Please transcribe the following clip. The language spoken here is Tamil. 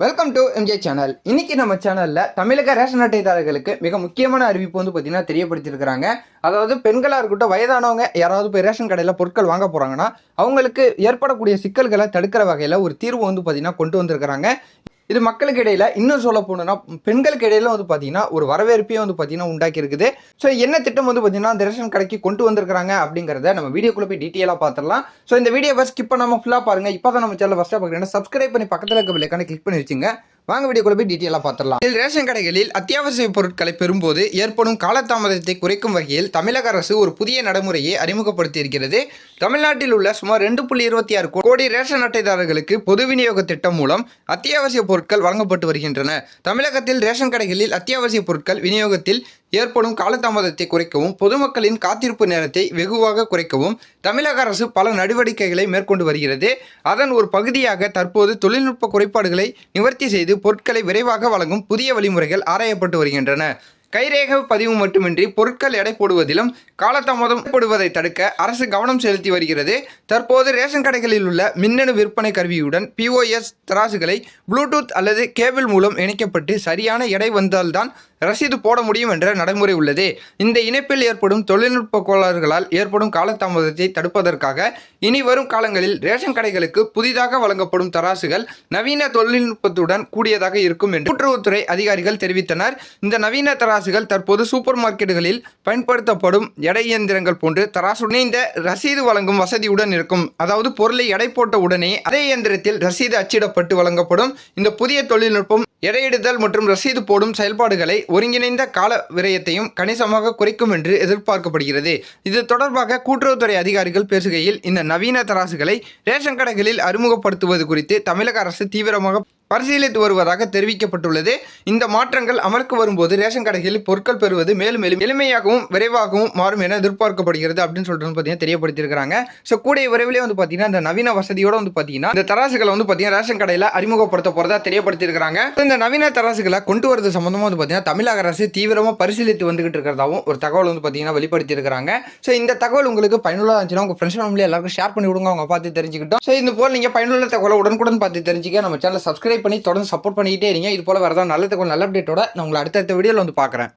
வெல்கம் டு எம்ஜே சேனல் இன்னைக்கு நம்ம சேனலில் தமிழக ரேஷன் அட்டைதாரர்களுக்கு மிக முக்கியமான அறிவிப்பு வந்து பார்த்தீங்கன்னா தெரியப்படுத்தியிருக்கிறாங்க. அதாவது பெண்களாக இருக்கட்டும் வயதானவங்க யாராவது போய் ரேஷன் கடையில் பொருட்கள் வாங்க போகிறாங்கன்னா அவங்களுக்கு ஏற்படக்கூடிய சிக்கல்களை தடுக்கிற வகையில் ஒரு தீர்வு வந்து பார்த்தீங்கன்னா கொண்டு வந்திருக்கிறாங்க. இது மக்களுக்கு இடையில இன்னும் சொல்ல போனோம்னா பெண்களுக்கு இடையில வந்து பார்த்தீங்கன்னா ஒரு வரவேற்பையும் வந்து பார்த்தீங்கன்னா உண்டாக்கி இருக்குது. ஸோ என்ன திட்டம் வந்து பார்த்தீங்கன்னா அந்த ரேஷன் கடைக்கு கொண்டு வந்திருக்காங்க அப்படிங்கிறத நம்ம வீடியோக்குள்ள போய் டீட்டெயிலாக பார்த்துடலாம் ஸோ இந்த வீடியோவை ஸ்கிப் பண்ணாமல் ஃபுல்லாக பாருங்க. இப்போ தான் நம்ம சேனல் ஃபஸ்ட்டாக பார்க்குறேன் சப்ஸ்கிரைப் பண்ணி பக்கத்தில் இருக்க பிள்ளைக்கான கிளிக் பண்ணி வச்சுங்க. வாங்க வீடியோக்குள்ள போய் டீட்டெயிலாக பார்த்துடலாம். இதில் ரேஷன் கடைகளில் அத்தியாவசிய பொருட்களை பெறும்போது ஏற்படும் காலதாமதத்தை குறைக்கும் வகையில் தமிழக அரசு ஒரு புதிய நடைமுறையை அறிமுகப்படுத்தி இருக்கிறது தமிழ்நாட்டில் உள்ள சுமார் ரெண்டு புள்ளி இருபத்தி ஆறு கோடி ரேஷன் அட்டைதாரர்களுக்கு பொது விநியோக திட்டம் மூலம் அத்தியாவசிய பொருட்கள் வழங்கப்பட்டு வருகின்றன. தமிழகத்தில் ரேஷன் கடைகளில் அத்தியாவசிய பொருட்கள் விநியோகத்தில் ஏற்படும் காலதாமதத்தை குறைக்கவும் பொதுமக்களின் காத்திருப்பு நேரத்தை வெகுவாக குறைக்கவும் தமிழக அரசு பல நடவடிக்கைகளை மேற்கொண்டு வருகிறது. அதன் ஒரு பகுதியாக தற்போது தொழில்நுட்ப குறைபாடுகளை நிவர்த்தி செய்து பொருட்களை விரைவாக வழங்கும் புதிய வழிமுறைகள் ஆராயப்பட்டு வருகின்றன. கைரேகை பதிவு மட்டுமின்றி பொருட்கள் எடை போடுவதிலும் காலதாமதம் போடுவதை தடுக்க அரசு கவனம் செலுத்தி வருகிறது. தற்போது ரேஷன் கடைகளில் உள்ள மின்னணு விற்பனை கருவியுடன் பிஓஎஸ் தராசுகளை ப்ளூடூத் அல்லது கேபிள் மூலம் இணைக்கப்பட்டு சரியான எடை வந்தால்தான் ரசீது போட முடியும் என்ற நடைமுறை உள்ளது. இந்த இணைப்பில் ஏற்படும் தொழில்நுட்ப கோளாறுகளால் ஏற்படும் காலதாமதத்தை தடுப்பதற்காக இனி வரும் காலங்களில் ரேஷன் கடைகளுக்கு புதிதாக வழங்கப்படும் தராசுகள் நவீன தொழில்நுட்பத்துடன் கூடியதாக இருக்கும் என்று கூட்டுறவுத்துறை அதிகாரிகள் தெரிவித்தனர். இந்த நவீன தராசுகள் தற்போது சூப்பர் மார்க்கெட்டுகளில் பயன்படுத்தப்படும் எடை இயந்திரங்கள் போன்று தராசு இணைந்த ரசீது வழங்கும் வசதியுடன் இருக்கும். அதாவது பொருளை எடை போட்ட உடனே அதே இயந்திரத்தில் ரசீது அச்சிடப்பட்டு வழங்கப்படும். இந்த புதிய தொழில்நுட்பம் எடையிடுதல் மற்றும் ரசீது போடும் செயல்பாடுகளை ஒருங்கிணைந்த கால விரயத்தையும் கணிசமாக குறைக்கும் என்று எதிர்பார்க்கப்படுகிறது. இது தொடர்பாக கூட்டுறவுத்துறை அதிகாரிகள் பேசுகையில் இந்த நவீன தராசுகளை ரேஷன் கடைகளில் அறிமுகப்படுத்துவது குறித்து தமிழக அரசு தீவிரமாக பரிசீலித்து வருவதாக தெரிவிக்கப்பட்டுள்ளது. இந்த மாற்றங்கள் அமலுக்கு வரும்போது ரேஷன் கடைகளில் பொருட்கள் பெறுவது மேலும் மேலும் எளிமையாகவும் விரைவாகவும் மாறும் என எதிர்பார்க்கப்படுகிறது அப்படின்னு சொல்லிட்டு வந்து பார்த்தீங்கன்னா தெரியப்படுத்தியிருக்காங்க ஸோ கூடிய விரைவிலே வந்து பார்த்தீங்கன்னா இந்த நவீன வசதியோட வந்து பார்த்தீங்கன்னா இந்த தராசுகளை வந்து பார்த்தீங்கன்னா ரேஷன் கடையில் அறிமுகப்படுத்த போகிறதா தெரியப்படுத்தியிருக்கிறாங்க. இந்த நவீன தராசுகளை கொண்டு வரது சம்பந்தமாக வந்து பார்த்தீங்கன்னா தமிழக அரசு தீவிரமாக பரிசீலித்து வந்துகிட்டு இருக்கிறதாவும் ஒரு தகவல் வந்து பார்த்தீங்கன்னா வெளிப்படுத்தியிருக்கிறாங்க. ஸோ இந்த தகவல் உங்களுக்கு பயனுள்ளதாக இருந்துச்சுன்னா உங்கள் ஃப்ரெண்ட்ஸ் ஃபேமிலி எல்லாருக்கும் ஷேர் பண்ணி விடுங்க அவங்க பார்த்து தெரிஞ்சுக்கிட்டோம். ஸோ இந்த போல் நீங்கள் பயனுள்ள தகவலை உடனுக்குடன் பார்த்து தெரிஞ்சுக்க நம்ம சேனலை சப்ஸ்கிரைப் பண்ணி தொடர்ந்து சப்போர்ட் பண்ணிக்கிட்டே இருங்க. இது போல வரதான் நல்ல தகவல் நல்ல அப்டேட்டோட நான் உங்களை அடுத்தடுத்த வீடியோவில் வந்து பார்க்குறேன்.